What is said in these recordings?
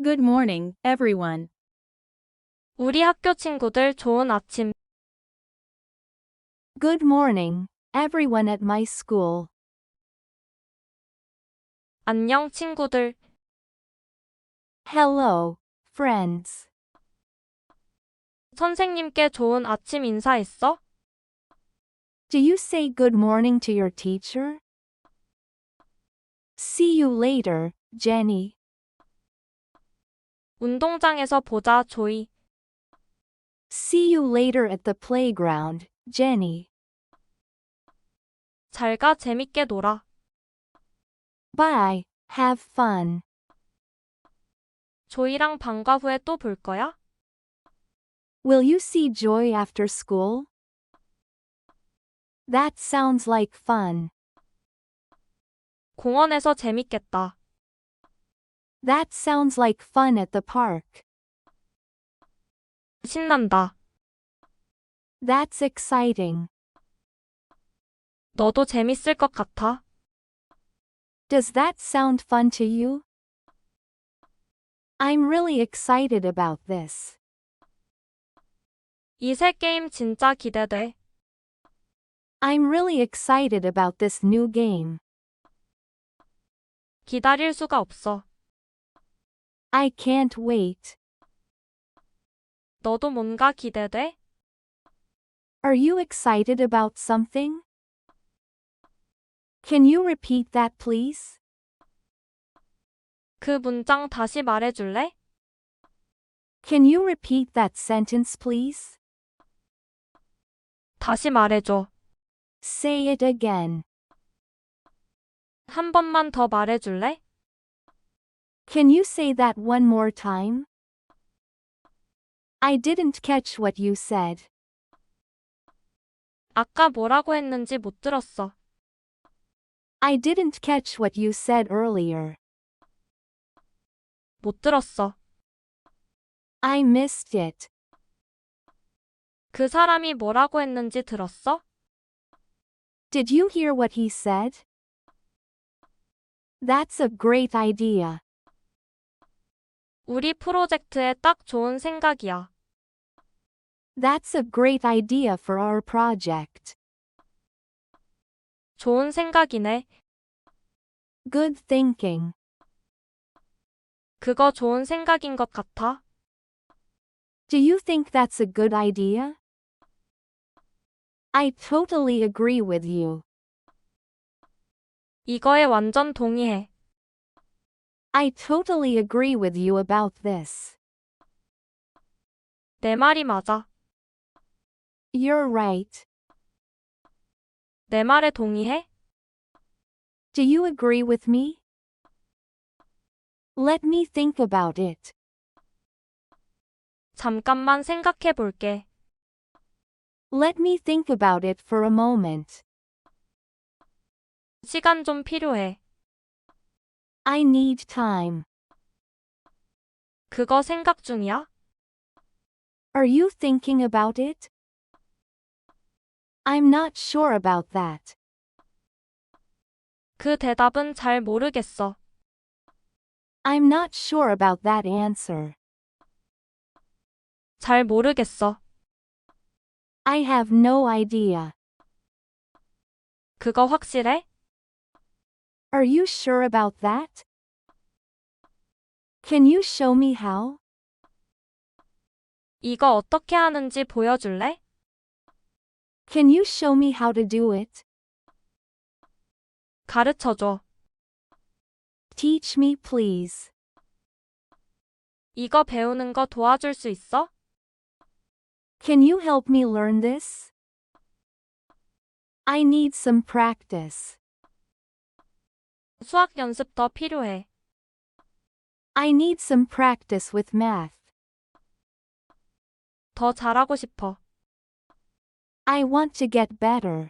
Good morning, everyone. 우리 학교 친구들 좋은 아침. Good morning, everyone at my school. 안녕 친구들. Hello, friends. 선생님께 좋은 아침 인사했어? Do you say good morning to your teacher? See you later, Jenny. 운동장에서 보자 조이. See you later at the playground, Jenny. 잘 가 재밌게 놀아. Bye, have fun. 조이랑 방과 후에 또 볼 거야? Will you see Joy after school? That sounds like fun. 공원에서 재밌겠다. That sounds like fun at the park. 신난다. That's exciting. 너도 재밌을 것 같아. Does that sound fun to you? I'm really excited about this. 이 새 게임 진짜 기대돼. I'm really excited about this new game. 기다릴 수가 없어. I can't wait. 너도 뭔가 기대돼? Are you excited about something? Can you repeat that, please? 그 문장 다시 말해줄래? Can you repeat that sentence, please? 다시 말해줘. Say it again. 한 번만 더 말해줄래? Can you say that one more time? I didn't catch what you said. 아까 뭐라고 했는지 못 들었어. I didn't catch what you said earlier. 못 들었어. I missed it. 그 사람이 뭐라고 했는지 들었어? Did you hear what he said? That's a great idea. 우리 프로젝트에 딱 좋은 생각이야. That's a great idea for our project. 좋은 생각이네. Good thinking. 그거 좋은 생각인 것 같아. Do you think that's a good idea? I totally agree with you. 이거에 완전 동의해. I totally agree with you about this. 내 말이 맞아. You're right. 내 말에 동의해? Do you agree with me? Let me think about it. 잠깐만 생각해 볼게. Let me think about it for a moment. 시간 좀 필요해. I need time. 그거 생각 중이야? Are you thinking about it? I'm not sure about that. 그 대답은 잘 모르겠어. I'm not sure about that answer. 잘 모르겠어. I have no idea. 그거 확실해? Are you sure about that? Can you show me how? 이거 어떻게 하는지 보여줄래? Can you show me how to do it? 가르쳐줘. Teach me, please. 이거 배우는 거 도와줄 수 있어? Can you help me learn this? I need some practice. 수학 연습 더 필요해. I need some practice with math. 더 잘하고 싶어. I want to get better.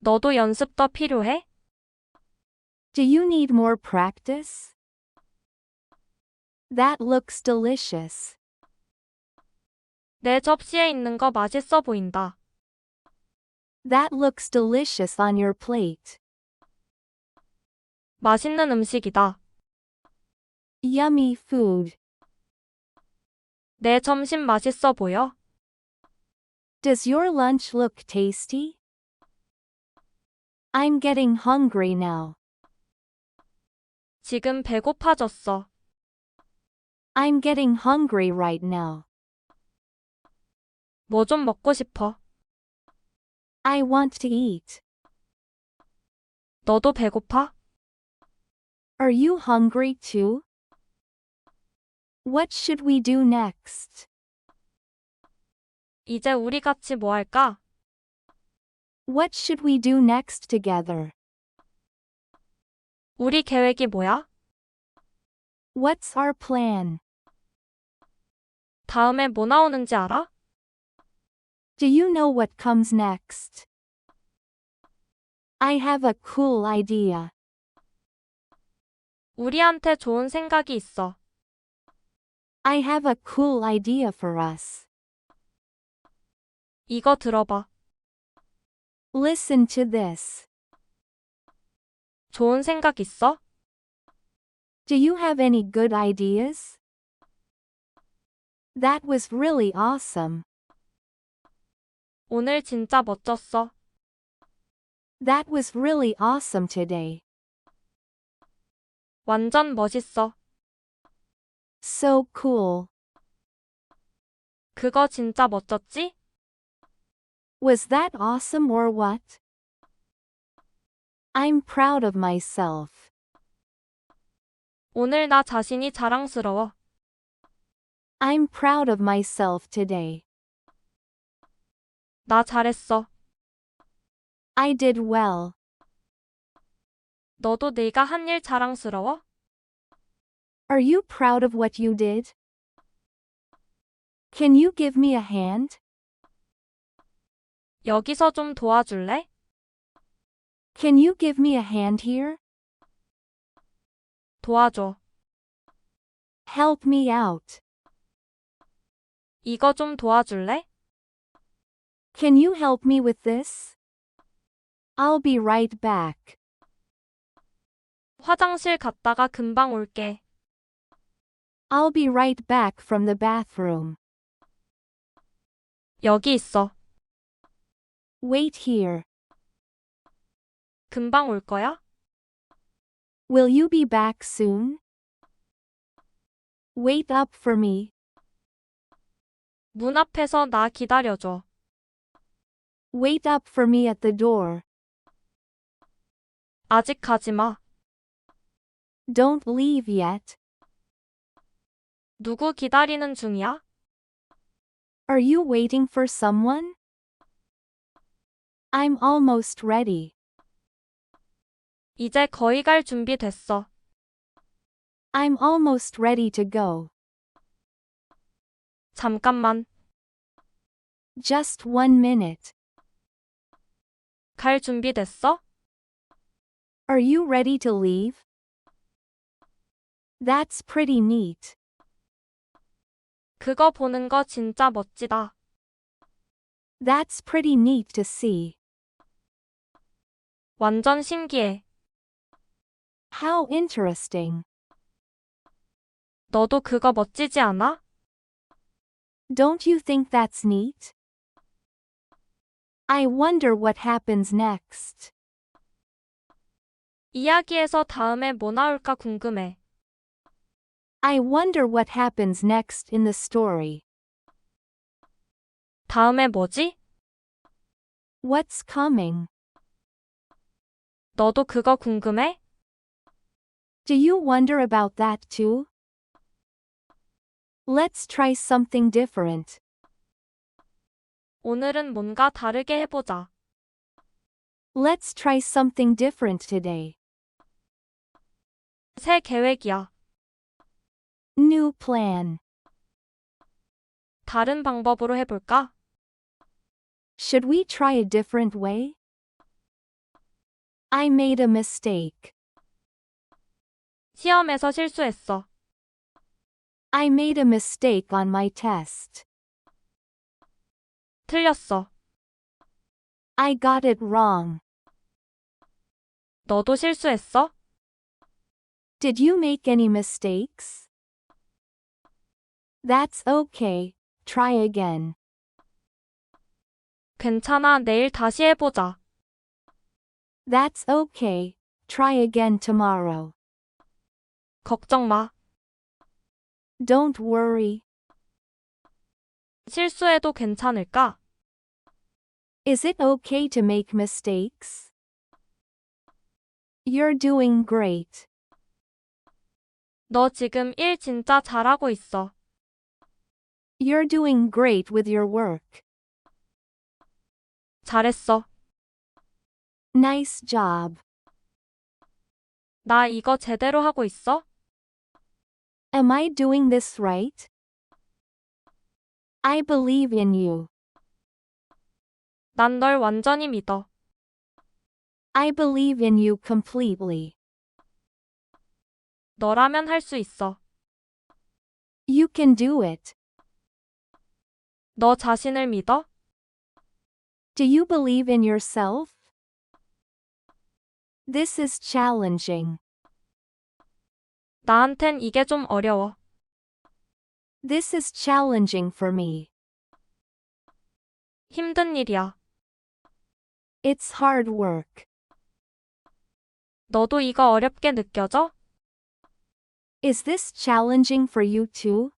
너도 연습 더 필요해? Do you need more practice? That looks delicious. 내 접시에 있는 거 맛있어 보인다. That looks delicious on your plate. 맛있는 음식이다. Yummy food. 내 점심 맛있어 보여? Does your lunch look tasty? I'm getting hungry now. 지금 배고파졌어. I'm getting hungry right now. 뭐 좀 먹고 싶어. I want to eat. 너도 배고파? Are you hungry too? What should we do next? 이제 우리 같이 뭐 할까? What should we do next together? 우리 계획이 뭐야? What's our plan? 다음에 뭐 나오는지 알아? Do you know what comes next? I have a cool idea. 우리한테 좋은 생각이 있어. I have a cool idea for us. 이거 들어봐. Listen to this. 좋은 생각 있어? Do you have any good ideas? That was really awesome. 오늘 진짜 멋졌어. That was really awesome today. 완전 멋있어. So cool. 그거 진짜 멋졌지? Was that awesome or what? I'm proud of myself. 오늘 나 자신이 자랑스러워. I'm proud of myself today. 나 잘했어. I did well. 너도 네가 한 일 자랑스러워? Are you proud of what you did? Can you give me a hand? 여기서 좀 도와줄래? Can you give me a hand here? 도와줘. Help me out. 이거 좀 도와줄래? Can you help me with this? I'll be right back. 화장실 갔다가 금방 올게. I'll be right back from the bathroom. 여기 있어. Wait here. 금방 올 거야? Will you be back soon? Wait up for me. 문 앞에서 나 기다려줘. Wait up for me at the door. 아직 가지 마. Don't leave yet. 누구 기다리는 중이야? Are you waiting for someone? I'm almost ready. 이제 거의 갈 준비 됐어. I'm almost ready to go. 잠깐만. Just one minute. 갈 준비 됐어? Are you ready to leave? That's pretty neat. 그거 보는 거 진짜 멋지다. That's pretty neat to see. 완전 신기해. How interesting. 너도 그거 멋지지 않아? Don't you think that's neat? I wonder what happens next. 이야기에서 다음에 뭐 나올까 궁금해. I wonder what happens next in the story. 다음에 뭐지? What's coming? 너도 그거 궁금해? Do you wonder about that too? Let's try something different. 오늘은 뭔가 다르게 해보자. Let's try something different today. 새 계획이야. New plan. 다른 방법으로 해볼까? Should we try a different way? I made a mistake. 시험에서 실수했어. I made a mistake on my test. 틀렸어. I got it wrong. 너도 실수했어? Did you make any mistakes? That's okay. Try again. 괜찮아, 내일 다시 해보자. That's okay. Try again tomorrow. 걱정 마. Don't worry. 실수해도 괜찮을까? Is it okay to make mistakes? You're doing great. 너 지금 일 진짜 잘하고 있어. You're doing great with your work. 잘했어. Nice job. 나 이거 제대로 하고 있어? Am I doing this right? I believe in you. 난 널 완전히 믿어. I believe in you completely. 너라면 할 수 있어. You can do it. 너 자신을 믿어? Do you believe in yourself? This is challenging. 나한텐 이게 좀 어려워. This is challenging for me. 힘든 일이야. It's hard work. 너도 이거 어렵게 느껴져? Is this challenging for you too?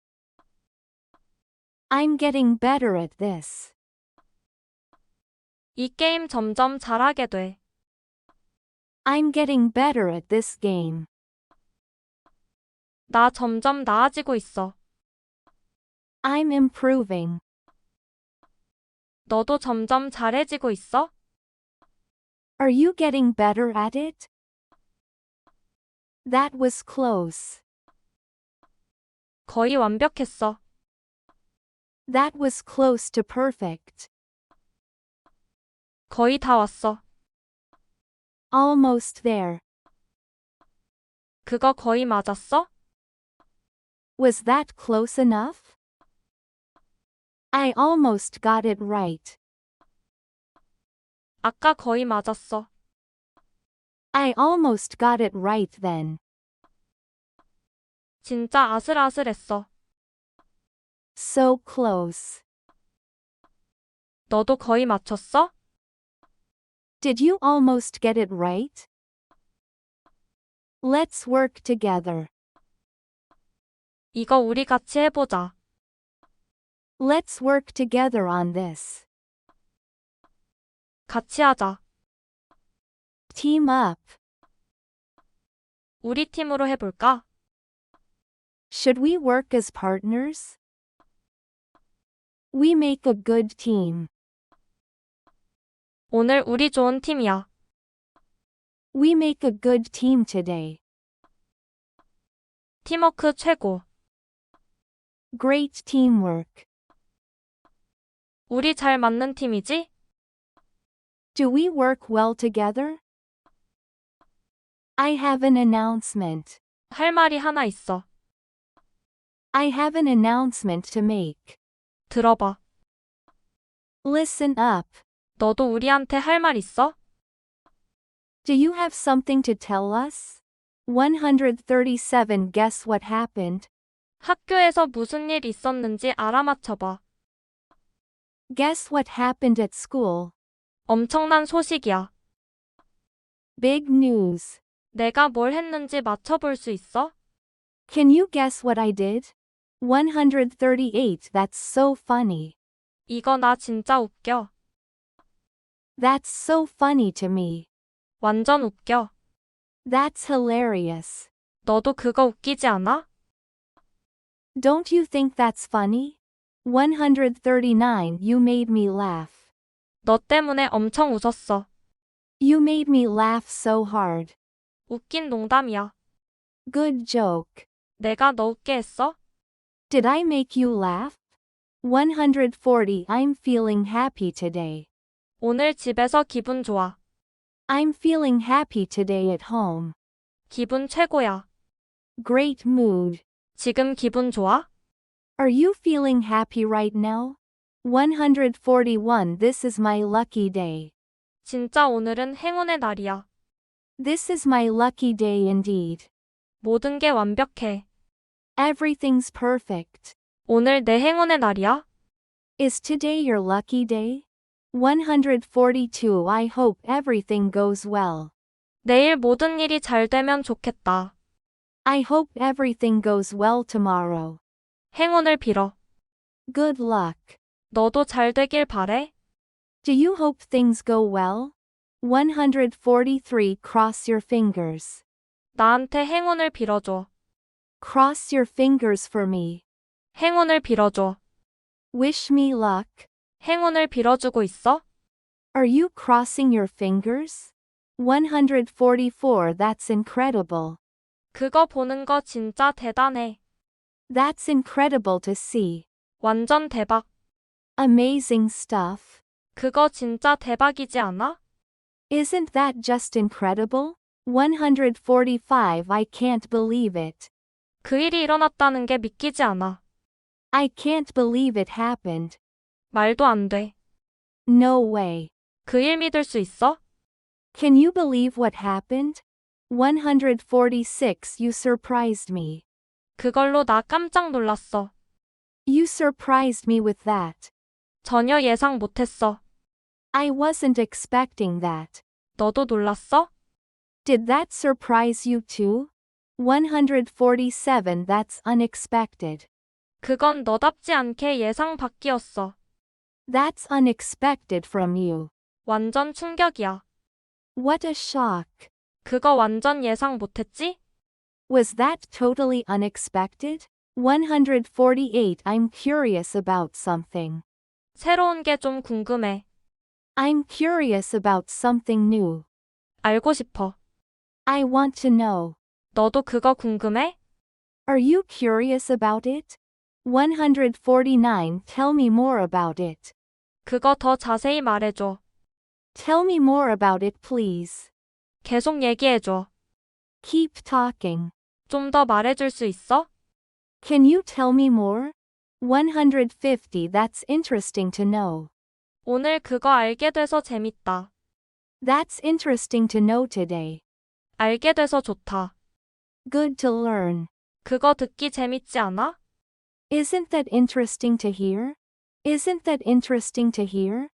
I'm getting better at this. 이 게임 점점 잘하게 돼. I'm getting better at this game. 나 점점 나아지고 있어. I'm improving. 너도 점점 잘해지고 있어? Are you getting better at it? That was close. 거의 완벽했어. That was close to perfect. 거의 다 왔어. Almost there. 그거 거의 맞았어? Was that close enough? I almost got it right. 아까 거의 맞았어. I almost got it right then. 진짜 아슬아슬했어. So close. 너도 거의 맞췄어? Did you almost get it right? Let's work together. 이거 우리 같이 해보자. Let's work together on this. 같이 하자. Team up. 우리 팀으로 해볼까? Should we work as partners? We make a good team. 오늘 우리 좋은 팀이야. We make a good team today. 팀워크 최고. Great teamwork. 우리 잘 맞는 팀이지? Do we work well together? I have an announcement. 할 말이 하나 있어. I have an announcement to make. 들어봐. Listen up. 너도 우리한테 할 말 있어? Do you have something to tell us? 137 Guess what happened? 학교에서 무슨 일 있었는지 알아맞혀봐. Guess what happened at school? 엄청난 소식이야. Big news. 내가 뭘 했는지 맞춰볼 수 있어? Can you guess what I did? 138 That's so funny. 이거 나 진짜 웃겨. That's so funny to me. 완전 웃겨. That's hilarious. 너도 그거 웃기지 않아? Don't you think that's funny? 139 You made me laugh. 너 때문에 엄청 웃었어. You made me laugh so hard. 웃긴 농담이야. Good joke. 내가 너 웃게 했어? Did I make you laugh? 140 I'm feeling happy today. 오늘 집에서 기분 좋아. I'm feeling happy today at home. 기분 최고야. Great mood. 지금 기분 좋아? Are you feeling happy right now? 141 This is my lucky day. 진짜 오늘은 행운의 날이야. This is my lucky day indeed. 모든 게 완벽해. Everything's perfect. 오늘 내 행운의 날이야? Is today your lucky day? 142 I hope everything goes well. 내일 모든 일이 잘 되면 좋겠다. I hope everything goes well tomorrow. 행운을 빌어. Good luck. 너도 잘 되길 바래. Do you hope things go well? 143 Cross your fingers. 나한테 행운을 빌어줘. Cross your fingers for me. 행운을 빌어줘. Wish me luck. 행운을 빌어주고 있어? Are you crossing your fingers? 144 That's incredible. 그거 보는 거 진짜 대단해. That's incredible to see. 완전 대박. Amazing stuff. 그거 진짜 대박이지 않아? Isn't that just incredible? 145 I can't believe it. 그 일이 일어났다는 게 믿기지 않아. I can't believe it happened. 말도 안 돼. No way. 그 일 믿을 수 있어? Can you believe what happened? 146 You surprised me. 그걸로 나 깜짝 놀랐어. You surprised me with that. 전혀 예상 못했어. I wasn't expecting that. 너도 놀랐어? Did that surprise you too? 147 That's unexpected. 그건 너답지 않게 예상 밖이었어. That's unexpected from you. 완전 충격이야. What a shock. 그거 완전 예상 못했지? Was that totally unexpected? 148 I'm curious about something. 새로운 게 좀 궁금해. I'm curious about something new. 알고 싶어. I want to know. 너도 그거 궁금해? Are you curious about it? 149 Tell me more about it. 그거 더 자세히 말해줘. Tell me more about it please. 계속 얘기해줘. Keep talking. 좀 더 말해줄 수 있어? Can you tell me more? 150 That's interesting to know. 오늘 그거 알게 돼서 재밌다. That's interesting to know today. 알게 돼서 좋다. Good to learn. 그거 듣기 재밌지 않아? Isn't that interesting to hear? Isn't that interesting to hear?